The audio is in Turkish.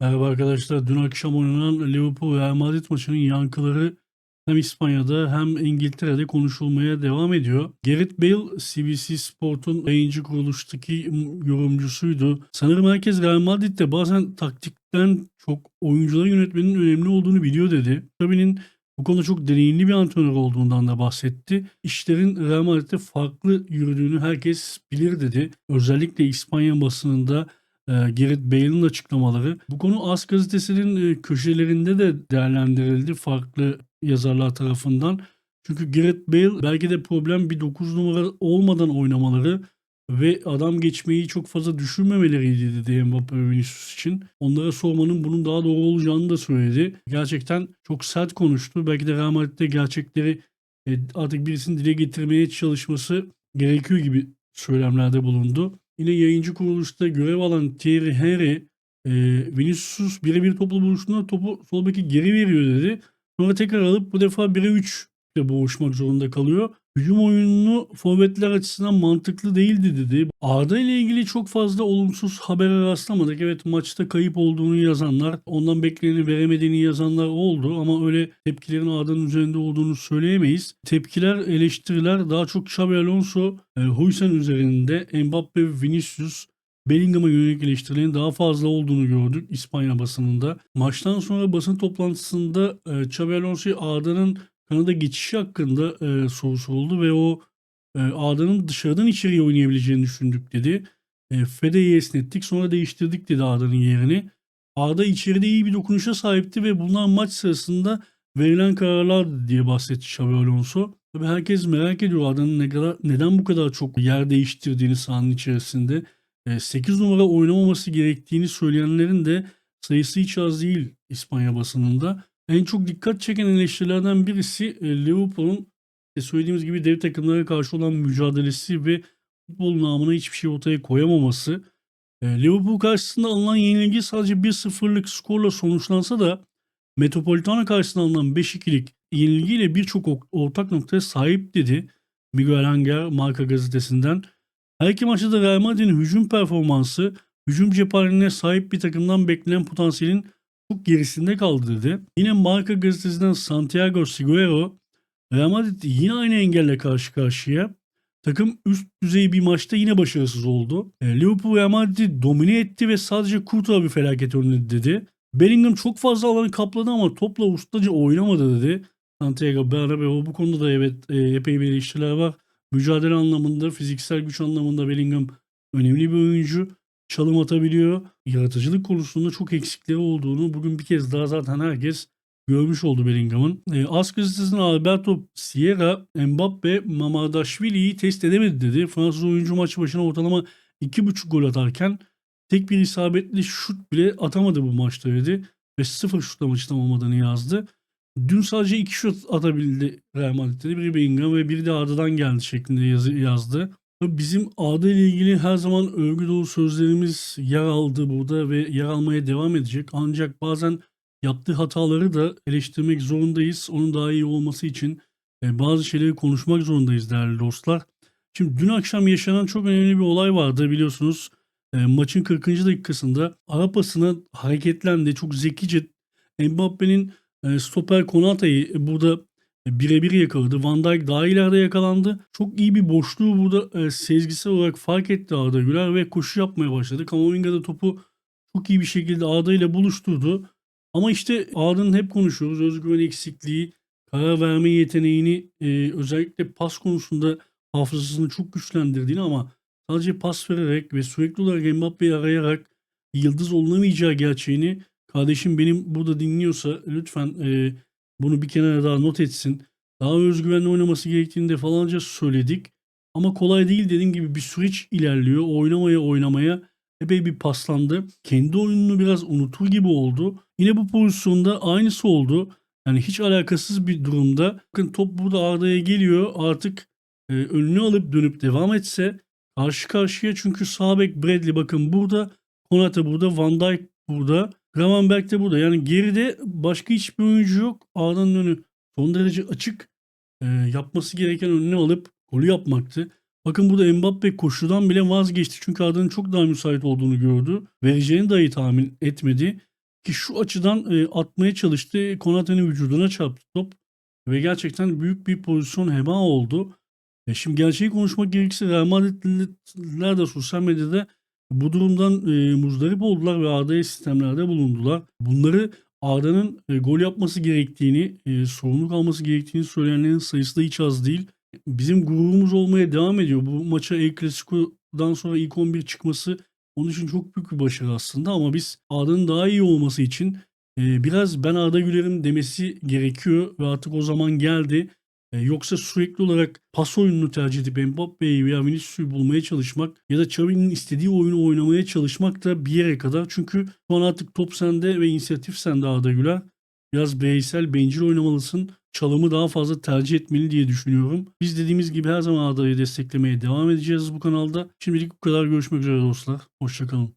Merhaba arkadaşlar. Dün akşam oynanan Liverpool Real Madrid maçının yankıları hem İspanya'da hem İngiltere'de konuşulmaya devam ediyor. Gareth Bale CBC Sport'un yayıncı kuruluştaki yorumcusuydu. Sanırım herkes Real Madrid'de bazen taktikten çok oyuncuları yönetmenin önemli olduğunu biliyor dedi. Tabi'nin bu konuda çok deneyimli bir antrenör olduğundan da bahsetti. İşlerin Real Madrid'de farklı yürüdüğünü herkes bilir dedi. Özellikle İspanya basınında e, Gareth Bale'ın açıklamaları. Bu konu As gazetesinin e, köşelerinde de değerlendirildi farklı yazarlar tarafından. Çünkü Gareth Bale belki de problem bir 9 numara olmadan oynamaları ve adam geçmeyi çok fazla düşünmemeleriydi dedi Mbappe ve Vinicius için. Onlara sormanın bunun daha doğru olacağını da söyledi. Gerçekten çok sert konuştu. Belki de Real Madrid'de gerçekleri e, artık birisinin dile getirmeye çalışması gerekiyor gibi söylemlerde bulundu. Yine yayıncı kuruluşta görev alan Thierry Henry e, Vinicius birebir toplu buluştuğunda topu sol beki geri veriyor dedi. Sonra tekrar alıp bu defa 1'e 3 ile boğuşmak zorunda kalıyor. Hücum oyununu forvetler açısından mantıklı değildi dedi. Arda ile ilgili çok fazla olumsuz habere rastlamadık. Evet maçta kayıp olduğunu yazanlar, ondan bekleneni veremediğini yazanlar oldu ama öyle tepkilerin Arda'nın üzerinde olduğunu söyleyemeyiz. Tepkiler, eleştiriler daha çok Xabi Alonso, e, Huysen üzerinde Mbappe ve Vinicius Bellingham'a yönelik eleştirilerin daha fazla olduğunu gördük İspanya basınında. Maçtan sonra basın toplantısında e, Xabi Alonso'ya Arda'nın Kanada geçişi hakkında e, soru soruldu ve o e, Arda'nın dışarıdan içeriye oynayabileceğini düşündük dedi. E, Fede'yi esnettik sonra değiştirdik dedi Arda'nın yerini. Arda içeride iyi bir dokunuşa sahipti ve bunlar maç sırasında verilen kararlardı diye bahsetti Xabi Alonso. Tabii herkes merak ediyor Arda'nın ne kadar, neden bu kadar çok yer değiştirdiğini sahanın içerisinde. 8 numara oynamaması gerektiğini söyleyenlerin de sayısı hiç az değil İspanya basınında. En çok dikkat çeken eleştirilerden birisi e, Liverpool'un e, söylediğimiz gibi dev takımlara karşı olan mücadelesi ve futbol namına hiçbir şey ortaya koyamaması. E, Liverpool karşısında alınan yenilgi sadece 1-0'lık skorla sonuçlansa da Metropolitano karşısında alınan 5-2'lik yenilgiyle birçok ortak noktaya sahip dedi Miguel Angel Marka gazetesinden. Her iki maçta da Real Madrid'in hücum performansı, hücum cephaneliğine sahip bir takımdan beklenen potansiyelin çok gerisinde kaldı dedi. Yine Marca gazetesinden Santiago Siguero, Real Madrid yine aynı engelle karşı karşıya. Takım üst düzey bir maçta yine başarısız oldu. E, Liverpool Real Madrid'i domine etti ve sadece Kurtuğa bir felaket önledi dedi. Bellingham çok fazla alanı kapladı ama topla ustaca oynamadı dedi. Santiago Bernabeu bu konuda da evet e, epey bir eleştiriler var. Mücadele anlamında, fiziksel güç anlamında Bellingham önemli bir oyuncu. Çalım atabiliyor. Yaratıcılık konusunda çok eksikleri olduğunu bugün bir kez daha zaten herkes görmüş oldu Bellingham'ın. E, As gazetesinden Alberto Sierra, Mbappe, Mamadashvili'yi test edemedi dedi. Fransız oyuncu maç başına ortalama 2,5 gol atarken tek bir isabetli şut bile atamadı bu maçta dedi. Ve sıfır şutla maçı tamamladığını yazdı. Dün sadece iki şut atabildi Real Madrid'de. Biri Bellingham ve biri de Arda'dan geldi şeklinde yazı, yazdı. Bizim Arda ile ilgili her zaman övgü dolu sözlerimiz yer aldı burada ve yer almaya devam edecek. Ancak bazen yaptığı hataları da eleştirmek zorundayız. Onun daha iyi olması için e, bazı şeyleri konuşmak zorundayız değerli dostlar. Şimdi dün akşam yaşanan çok önemli bir olay vardı biliyorsunuz. E, maçın 40. dakikasında Arapasına hareketlendi. Çok zekice Mbappe'nin e, stoper Konata'yı burada birebir yakaladı. Van Dijk daha ileride yakalandı. Çok iyi bir boşluğu burada e, sezgisel olarak fark etti Arda Güler ve koşu yapmaya başladı. Kamavinga da topu çok iyi bir şekilde Arda ile buluşturdu. Ama işte Arda'nın hep konuşuyoruz. Özgüven eksikliği, karar verme yeteneğini e, özellikle pas konusunda hafızasını çok güçlendirdiğini ama sadece pas vererek ve sürekli olarak Mbappe'yi arayarak yıldız olunamayacağı gerçeğini kardeşim benim burada dinliyorsa lütfen e, bunu bir kenara daha not etsin. Daha özgüvenli oynaması gerektiğini defalarca söyledik. Ama kolay değil dediğim gibi bir süreç ilerliyor. Oynamaya oynamaya epey bir paslandı. Kendi oyununu biraz unutur gibi oldu. Yine bu pozisyonda aynısı oldu. Yani hiç alakasız bir durumda. Bakın top burada Arda'ya geliyor. Artık e, önünü alıp dönüp devam etse karşı karşıya çünkü sağ Bradley bakın burada. Konate burada. Van Dijk burada. Gravenberg de burada. Yani geride başka hiçbir oyuncu yok. Arda'nın önü son derece açık. E, yapması gereken önüne alıp golü yapmaktı. Bakın burada Mbappe koşudan bile vazgeçti. Çünkü Arda'nın çok daha müsait olduğunu gördü. Vereceğini dahi tahmin etmedi. Ki şu açıdan e, atmaya çalıştı. Konate'nin vücuduna çarptı top. Ve gerçekten büyük bir pozisyon heba oldu. E şimdi gerçeği konuşmak gerekirse Real Madridliler de sosyal medyada bu durumdan e, muzdarip oldular ve Arda'ya sistemlerde bulundular. Bunları Arda'nın e, gol yapması gerektiğini, e, sorumluluk alması gerektiğini söyleyenlerin sayısı da hiç az değil. Bizim gururumuz olmaya devam ediyor. Bu maça El Clasico'dan sonra ilk 11 çıkması onun için çok büyük bir başarı aslında ama biz Arda'nın daha iyi olması için e, biraz ben Arda Güler'im demesi gerekiyor ve artık o zaman geldi. E, yoksa sürekli olarak pas oyununu tercih edip Mbappe'yi veya Vinicius'u bulmaya çalışmak ya da Xavi'nin istediği oyunu oynamaya çalışmak da bir yere kadar. Çünkü şu an artık top sende ve inisiyatif sende Arda Güler. Biraz bireysel, bencil oynamalısın. Çalımı daha fazla tercih etmeli diye düşünüyorum. Biz dediğimiz gibi her zaman Arda'yı desteklemeye devam edeceğiz bu kanalda. Şimdilik bu kadar. Görüşmek üzere dostlar. Hoşçakalın.